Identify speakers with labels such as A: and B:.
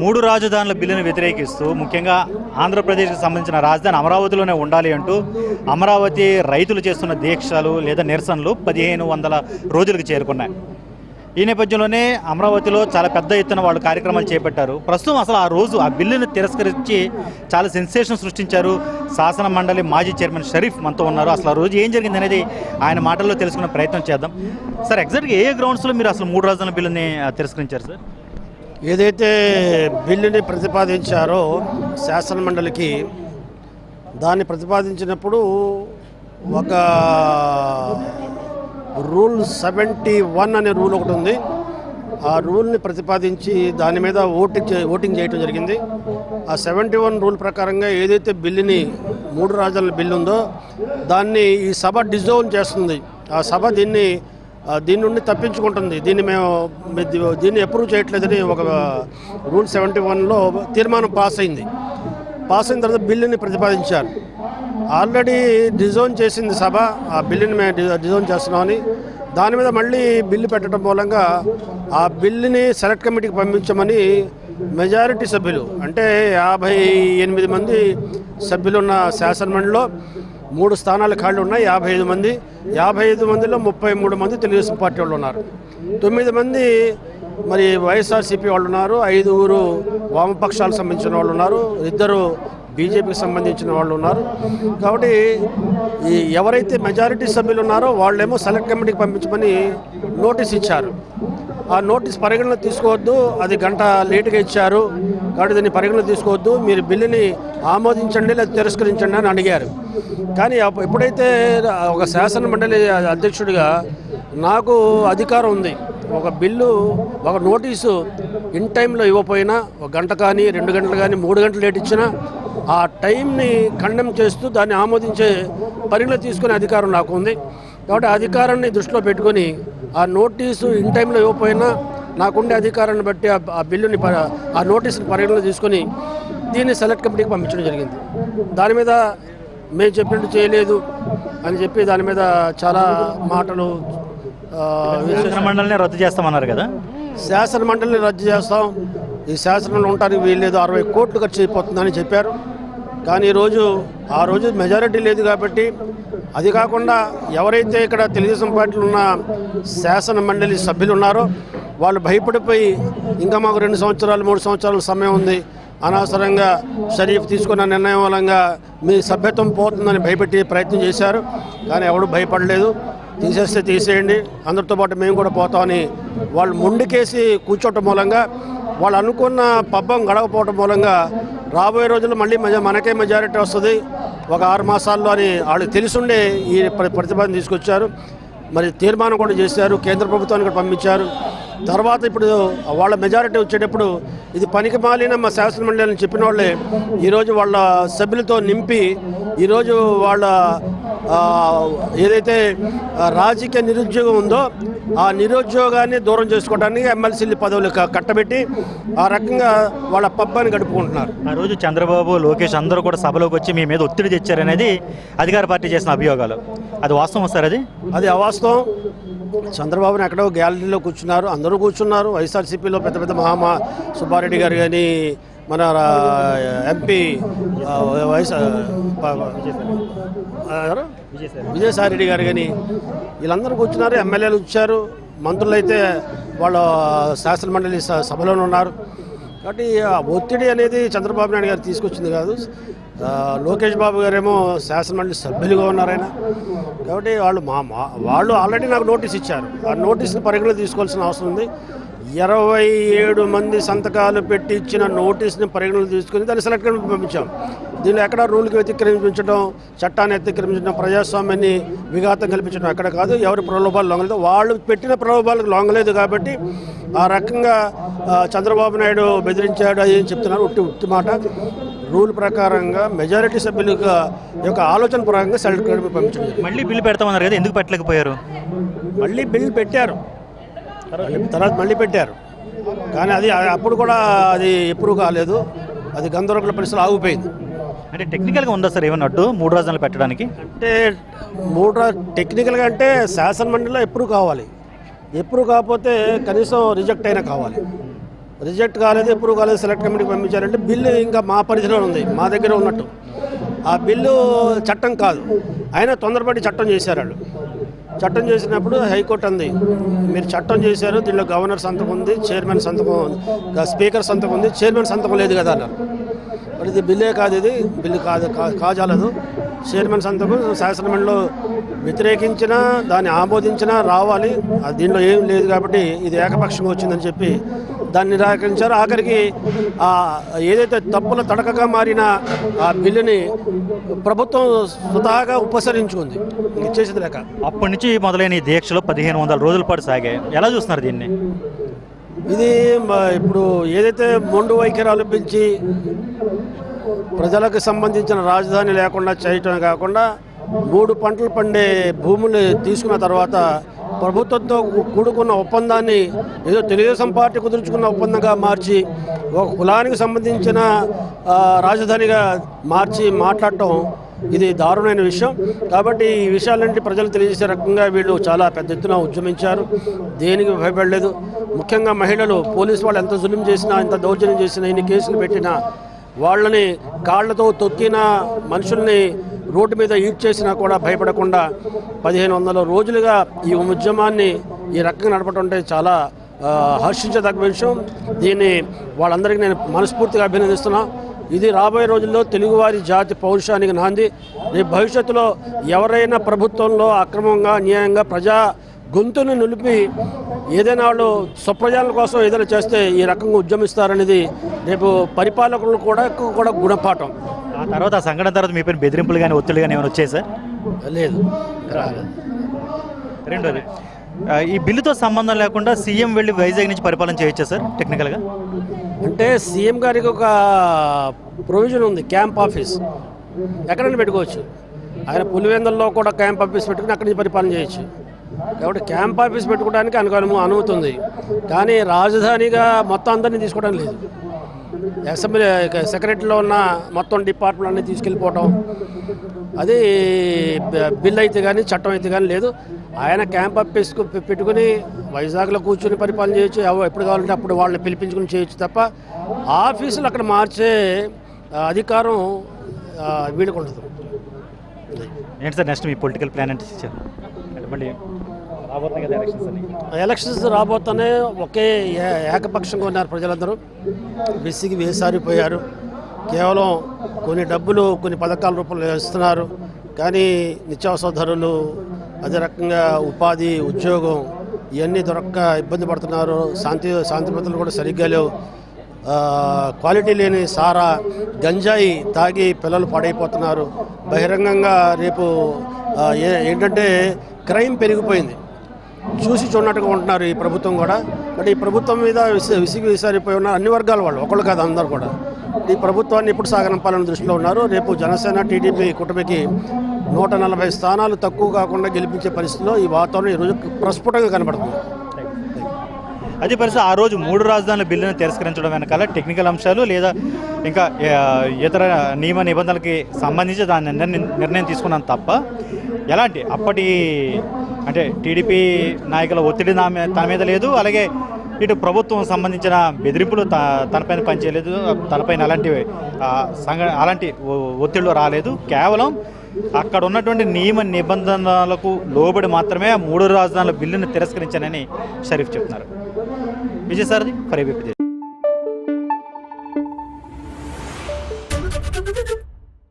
A: మూడు రాజధానుల బిల్లును వ్యతిరేకిస్తూ ముఖ్యంగా ఆంధ్రప్రదేశ్కి సంబంధించిన రాజధాని అమరావతిలోనే ఉండాలి అంటూ అమరావతి రైతులు చేస్తున్న దీక్షలు లేదా నిరసనలు పదిహేను వందల రోజులకు చేరుకున్నాయి. ఈ నేపథ్యంలోనే అమరావతిలో చాలా పెద్ద ఎత్తున వాళ్ళు కార్యక్రమాలు చేపట్టారు. ప్రస్తుతం అసలు ఆ రోజు ఆ బిల్లును తిరస్కరించి చాలా సెన్సేషన్ సృష్టించారు. శాసన మండలి మాజీ చైర్మన్ షరీఫ్ మనతో ఉన్నారు. అసలు ఆ రోజు ఏం జరిగింది అనేది ఆయన మాటల్లో తెలుసుకునే ప్రయత్నం చేద్దాం. సార్ ఎగ్జాక్ట్గా ఏ గ్రౌండ్స్లో మీరు అసలు మూడు రాజధానుల బిల్లుని తిరస్కరించారు సార్?
B: ఏదైతే బిల్లుని ప్రతిపాదించారో శాసన మండలికి దాన్ని ప్రతిపాదించినప్పుడు ఒక రూల్ సెవెంటీ వన్ అనే రూల్ ఒకటి ఉంది. ఆ రూల్ని ప్రతిపాదించి దాని మీద ఓటింగ్ చే- ఓటింగ్ చేయడం జరిగింది. ఆ సెవెంటీ వన్ రూల్ ప్రకారంగా ఏదైతే బిల్లుని మూడు రాజాల బిల్లు ఉందో దాన్ని ఈ సభ డిజోల్వ్ చేస్తుంది. ఆ సభ దీన్ని దీని నుండి తప్పించుకుంటుంది. దీన్ని మేము దీన్ని అప్రూవ్ చేయట్లేదని ఒక రూల్ సెవెంటీ వన్లో తీర్మానం పాస్ అయింది. పాస్ అయిన తర్వాత బిల్లుని ప్రతిపాదించారు. ఆల్రెడీ డిజోన్ చేసింది సభ. ఆ బిల్లుని మేము డిజోన్ చేస్తున్నామని దాని మీద మళ్ళీ బిల్లు పెట్టడం మూలంగా ఆ బిల్లుని సెలెక్ట్ కమిటీకి పంపించమని మెజారిటీ సభ్యులు అంటే యాభై ఎనిమిది మంది సభ్యులున్న శాసనమండలిలో మూడు స్థానాలు ఖాళీ ఉన్నాయి. యాభై ఐదు మంది. యాభై ఐదు మందిలో ముప్పై మూడు మంది తెలుగుదేశం పార్టీ వాళ్ళు ఉన్నారు. తొమ్మిది మంది మరి వైఎస్ఆర్సీపీ వాళ్ళు ఉన్నారు. ఐదుగురు వామపక్షాలకు సంబంధించిన వాళ్ళు ఉన్నారు. ఇద్దరు బీజేపీకి సంబంధించిన వాళ్ళు ఉన్నారు. కాబట్టి ఈ ఎవరైతే మెజారిటీ సభ్యులు ఉన్నారో వాళ్ళేమో సెలెక్ట్ కమిటీకి పంపించమని నోటీస్ ఇచ్చారు. ఆ నోటీస్ పరిగణన తీసుకోవద్దు. అది గంట లేటుగా ఇచ్చారు. కాబట్టి దీన్ని పరిగణన తీసుకోవద్దు. మీరు బిల్లుని ఆమోదించండి లేదా తిరస్కరించండి అని అడిగారు. కానీ ఎప్పుడైతే ఒక శాసన మండలి అధ్యక్షుడిగా నాకు అధికారం ఉంది ఒక బిల్లు ఒక నోటీసు ఇన్ టైంలో ఇవ్వకపోయినా ఒక గంట కానీ రెండు గంటలు కానీ మూడు గంటలు లేట్ ఇచ్చినా ఆ టైంని ఖండం చేస్తూ దాన్ని ఆమోదించే పరిగణలో తీసుకునే అధికారం నాకు ఉంది. కాబట్టి అధికారాన్ని దృష్టిలో పెట్టుకొని ఆ నోటీసు ఇన్ టైంలో ఇవ్వకపోయినా నాకుండే అధికారాన్ని బట్టి ఆ- బిల్లుని ప- ఆ నోటీసుని పరిగణలో తీసుకొని దీన్ని సెలెక్ట్ కమిటీకి పంపించడం జరిగింది. దాని మీద మేము చెప్పినట్టు చేయలేదు అని చెప్పి దాని మీద చాలా మాటలు
A: మండలిని రద్దు చేస్తామన్నారు కదా?
B: శాసన మండలిని రద్దు చేస్తాం. ఈ శాసనంలో ఉండడానికి వీల్లేదు. అరవై కోట్లు ఖర్చు అయిపోతుందని చెప్పారు. కానీ ఈరోజు ఆ రోజు మెజారిటీ లేదు కాబట్టి అది కాకుండా ఎవరైతే ఇక్కడ తెలుగుదేశం పార్టీలో ఉన్న శాసన మండలి సభ్యులు ఉన్నారో వాళ్ళు భయపడిపోయి ఇంకా మాకు రెండు సంవత్సరాలు మూడు సంవత్సరాల సమయం ఉంది. అనవసరంగా షరీఫ్ తీసుకున్న నిర్ణయం వలంగా మీ సభ్యత్వం పోతుందని భయపెట్టి ప్రయత్నం చేశారు. కానీ ఎవడు భయపడలేదు. తీసేస్తే తీసేయండి. అందరితో పాటు మేము కూడా పోతామని వాళ్ళు ముందుకేసి కూర్చోటం మూలంగా వాళ్ళు అనుకున్న పబ్బం గడవపోవటం మూలంగా రాబోయే రోజుల్లో మళ్ళీ మనకే మెజారిటీ వస్తుంది. ఒక ఆరు మాసాల్లో అని వాళ్ళకి తెలిసుండే ఈ ప్రతిపాదన తీసుకొచ్చారు. మరి తీర్మానం కూడా చేశారు. కేంద్ర ప్రభుత్వానికి కూడా పంపించారు. తర్వాత ఇప్పుడు వాళ్ళ మెజారిటీ వచ్చేటప్పుడు ఇది పనికి మాలిన మా శాసనమండలి అని చెప్పిన వాళ్ళే ఈరోజు వాళ్ళ సభ్యులతో నింపి ఈరోజు వాళ్ళ ఏదైతే రాజకీయ నిరుద్యోగం ఉందో ఆ నిరుద్యోగాన్ని దూరం చేసుకోవడానికి ఎమ్మెల్సీలు పదవులు కట్టబెట్టి ఆ రకంగా వాళ్ళ పబ్బాన్ని గడుపుకుంటున్నారు.
A: ఆ రోజు చంద్రబాబు లోకేష్ అందరూ కూడా సభలోకి వచ్చి మీ మీద ఒత్తిడి తెచ్చారనేది అధికార పార్టీ చేసిన అభియోగాలు. అది వాస్తవం సార్ అది?
B: అది అవాస్తవం. చంద్రబాబుని ఎక్కడో గ్యాలరీలో కూర్చున్నారు అందరూ కూర్చున్నారు. వైఎస్ఆర్సీపీలో పెద్ద పెద్ద మహామా సుబ్బారెడ్డి గారు కానీ మన ఎంపీ వైఎస్? విజయసాయి రెడ్డి గారు కానీ వీళ్ళందరూ కూర్చున్నారు ఎమ్మెల్యేలు వచ్చారు మంత్రులు అయితే వాళ్ళ శాసన మండలి స- సభలోనే ఉన్నారు. కాబట్టి ఆ ఒత్తిడి అనేది చంద్రబాబు నాయుడు గారు తీసుకొచ్చింది కాదు. లోకేష్ బాబు గారేమో శాసనమండలి సభ్యులుగా ఉన్నారు ఆయన. కాబట్టి వాళ్ళు మా మా- వాళ్ళు ఆల్రెడీ నాకు నోటీస్ ఇచ్చారు. ఆ నోటీస్ని పరిగణలో తీసుకోవాల్సిన అవసరం ఉంది. ఇరవై ఏడు మంది సంతకాలు పెట్టి ఇచ్చిన నోటీస్ని పరిగణలో తీసుకుని దాన్ని సెలెక్ట్ కమిటీ పంపించాం. దీనిలో ఎక్కడ రూల్కి వ్యతిక్రమించడం చట్టాన్ని వ్యతిక్రమించడం ప్రజాస్వామ్యాన్ని విఘాతం కల్పించడం ఎక్కడ కాదు. ఎవరి ప్రలోభాలు లొంగలేదు. వాళ్ళు పెట్టిన ప్రలోభాలకు లొంగలేదు కాబట్టి ఆ రకంగా చంద్రబాబు నాయుడు బెదిరించాడు అని చెప్తున్నారు. ఉట్టి ఉట్టి మాట. రూల్ ప్రకారంగా మెజారిటీ సభ్యులుగా యొక్క ఆలోచన ప్రకారంగా సెలెక్ట్ కమిటీ పంపించడం జరిగింది.
A: మళ్ళీ బిల్లు పెడతామన్నారు కదా ఎందుకు పెట్టలేకపోయారు?
B: మళ్ళీ బిల్ పెట్టారు. తర్వాత మళ్ళీ పెట్టారు. కానీ అది అప్పుడు కూడా అది ఎప్పుడు కాలేదు. అది గందరగోళ పరిస్థితులు ఆగిపోయింది.
A: అంటే టెక్నికల్గా ఉందా సార్ ఏమన్నట్టు మూడు రాజధానులు పెట్టడానికి?
B: అంటే మూడు రా- టెక్నికల్గా అంటే శాసన మండలిలో ఎప్పుడు కావాలి. ఎప్పుడు కాకపోతే కనీసం రిజెక్ట్ అయినా కావాలి. రిజెక్ట్ కాలేదు ఎప్పుడు కాలేదు సెలెక్ట్ కమిటీకి పంపించారంటే బిల్లు ఇంకా మా పరిధిలో ఉంది మా దగ్గర ఉన్నట్టు. ఆ బిల్లు చట్టం కాదు. అయినా తొందరపడి చట్టం చేశారు వాళ్ళు. చట్టం చేసినప్పుడు హైకోర్టు అంది మీరు చట్టం చేశారు దీనిలో గవర్నర్ సంతకం ఉంది చైర్మన్ సంతకం ఉంది, స్పీకర్ సంతకం ఉంది చైర్మన్ సంతకం లేదు కదా అన్నారు. మరి ఇది బిల్లే కాదు ఇది బిల్లు కాదు కా- కాజాలదు. చైర్మన్ సంతకం శాసనమండలిలో వ్యతిరేకించినా దాన్ని ఆమోదించినా రావాలి. అది దీనిలో ఏం లేదు కాబట్టి ఇది ఏకపక్షంగా వచ్చిందని చెప్పి దాన్ని నిరాకరించారు. ఆఖరికి ఆ ఏదైతే తప్పుల తడకగా మారిన ఆ బిల్లుని ప్రభుత్వం స్వతహాగా ఉపసరించుకుంది. ఇచ్చేసింది లేక.
A: అప్పటి నుంచి మొదలైన ఈ దీక్షలు పదిహేను వందల రోజుల పాటు సాగాయి. ఎలా చూస్తున్నారు దీన్ని?
B: ఇది ఇప్పుడు ఏదైతే మొండు వైఖరి అవలంబించి ప్రజలకు సంబంధించిన రాజధాని లేకుండా చేయటమే కాకుండా మూడు పంటలు పండే భూములు తీసుకున్న తర్వాత ప్రభుత్వంతో కూడుకున్న ఒప్పందాన్ని ఏదో తెలుగుదేశం పార్టీ కుదుర్చుకున్న ఒప్పందంగా మార్చి ఒక కులానికి సంబంధించిన రాజధానిగా మార్చి మాట్లాడటం ఇది దారుణమైన విషయం. కాబట్టి ఈ విషయాలన్నీ ప్రజలు తెలియజేసే రకంగా వీళ్ళు చాలా పెద్ద ఎత్తున ఉద్యమించారు. దేనికి భయపడలేదు. ముఖ్యంగా మహిళలు పోలీసు వాళ్ళు ఎంత జులుం చేసినా ఎంత దౌర్జన్యం చేసినా ఎన్ని కేసులు పెట్టినా వాళ్ళని కాళ్ళతో తొక్కిన మనుషుల్ని రోడ్డు మీద ఈడ్ చేసినా కూడా భయపడకుండా పదిహేను వందల రోజులుగా ఈ ఉద్యమాన్ని ఈ రకంగా నడపడం అంటే చాలా హర్షించదగ్గ విషయం. దీన్ని వాళ్ళందరికీ నేను మనస్ఫూర్తిగా అభినందిస్తున్నా. ఇది రాబోయే రోజుల్లో తెలుగువారి జాతి పౌరుషానికి నాంది. రేపు భవిష్యత్తులో ఎవరైనా ప్రభుత్వంలో అక్రమంగా అన్యాయంగా ప్రజా గొంతును నిలిపి ఏదైనా వాళ్ళు స్వప్రజల కోసం ఏదైనా చేస్తే ఈ రకంగా ఉద్యమిస్తారనేది రేపు పరిపాలకులు కూడా కూడా గుణపాఠం.
A: ఆ తర్వాత ఆ సంఘటన తర్వాత మీ పైన బెదిరింపులు కానీ ఒత్తిడి కానీ ఏమైనా వచ్చాయి సార్?
B: లేదు. రాలేదు.
A: రెండోది ఆ, ఈ బిల్లుతో సంబంధం లేకుండా సీఎం వెళ్ళి వైజాగ్ నుంచి పరిపాలన చేయొచ్చా సార్ టెక్నికల్గా
B: అంటే సీఎం గారికి ఒక ప్రొవిజన్ ఉంది క్యాంప్ ఆఫీస్. ఎక్కడైనా పెట్టుకోవచ్చు. ఆయన పులివెందుల్లో కూడా క్యాంప్ ఆఫీస్ పెట్టుకుని అక్కడి నుంచి పరిపాలన చేయొచ్చు. కాబట్టి క్యాంప్ ఆఫీస్ పెట్టుకోవడానికి అనుకు అను- అనుమతి ఉంది. కానీ రాజధానిగా మొత్తం అందరినీ తీసుకోవడం లేదు. అసెంబ్లీ సెక్రటరీలో ఉన్న మొత్తం డిపార్ట్మెంట్ అన్ని తీసుకెళ్ళిపోవటం. అది బిల్ అయితే కానీ చట్టం అయితే కానీ లేదు. ఆయన క్యాంప్ అప్పేసుకు పెట్టుకుని వైజాగ్లో కూర్చొని పరిపాలన చేయొచ్చు ఎప్పుడు కావాలంటే అప్పుడు వాళ్ళని పిలిపించుకుని చేయొచ్చు తప్ప ఆఫీసులు అక్కడ మార్చే అధికారం వీళ్ళకు ఉండదు.
A: ఏంటి సార్ నెక్స్ట్ మీ పొలిటికల్ ప్లాన్ అంటే మళ్ళీ రాబోతున్నాయి కదా ఎలక్షన్స్ అని
B: ఎలక్షన్స్ రాబోతూనే ఒకే ఏ- ఏకపక్షంగా ఉన్నారు ప్రజలందరూ. విసిగి వేసారిపోయారు కేవలం కొన్ని డబ్బులు కొన్ని పథకాల రూపంలో ఇస్తున్నారు కానీ నిత్యావసర ధరలు అదే రకంగా ఉపాధి ఉద్యోగం ఇవన్నీ దొరక్క ఇబ్బంది పడుతున్నారు. శాంతి శాంతి భద్రతలు కూడా సరిగ్గా లేవు. క్వాలిటీ లేని సారా గంజాయి తాగి పిల్లలు పాడైపోతున్నారు. బహిరంగంగా రేపు ఏ- ఏంటంటే క్రైమ్ పెరిగిపోయింది. చూసి చూడనట్టుగా ఉంటున్నారు ఈ ప్రభుత్వం కూడా. బట్ ఈ ప్రభుత్వం మీద విసిగి విసారిపోయి ఉన్నారు అన్ని వర్గాల వాళ్ళు ఒకళ్ళు కాదు అందరు కూడా. ఈ ప్రభుత్వాన్ని ఎప్పుడు సాగనంపాలని దృష్టిలో ఉన్నారు. రేపు జనసేన టీడీపీ కూటమికి నూట నలభై స్థానాలు తక్కువ కాకుండా గెలిపించే పరిస్థితిలో ఈ వాతావరణం ఈరోజు ప్రస్ఫుటంగా కనబడుతుంది.
A: అదే పరిస్థితి ఆ రోజు మూడు రాజధానుల బిల్లును తిరస్కరించడం వెనకాల టెక్నికల్ అంశాలు లేదా ఇంకా ఇతర నియమ నిబంధనలకి సంబంధించి దాని నిర్ణయం నిర్ణయం తీసుకున్నాను తప్ప. ఎలాంటి అప్పటి అంటే టీడీపీ నాయకుల ఒత్తిడి నా తన మీద లేదు అలాగే ఇటు ప్రభుత్వం సంబంధించిన బెదిరింపులు త తనపైన పనిచేయలేదు తనపైన అలాంటి సంఘ అలాంటి ఒ- ఒత్తిళ్ళు రాలేదు. కేవలం అక్కడ ఉన్నటువంటి నియమ నిబంధనలకు లోబడి మాత్రమే మూడు రాజధానుల బిల్లును తిరస్కరించానని షరీఫ్ చెప్తున్నారు. విజయసారథి సారథి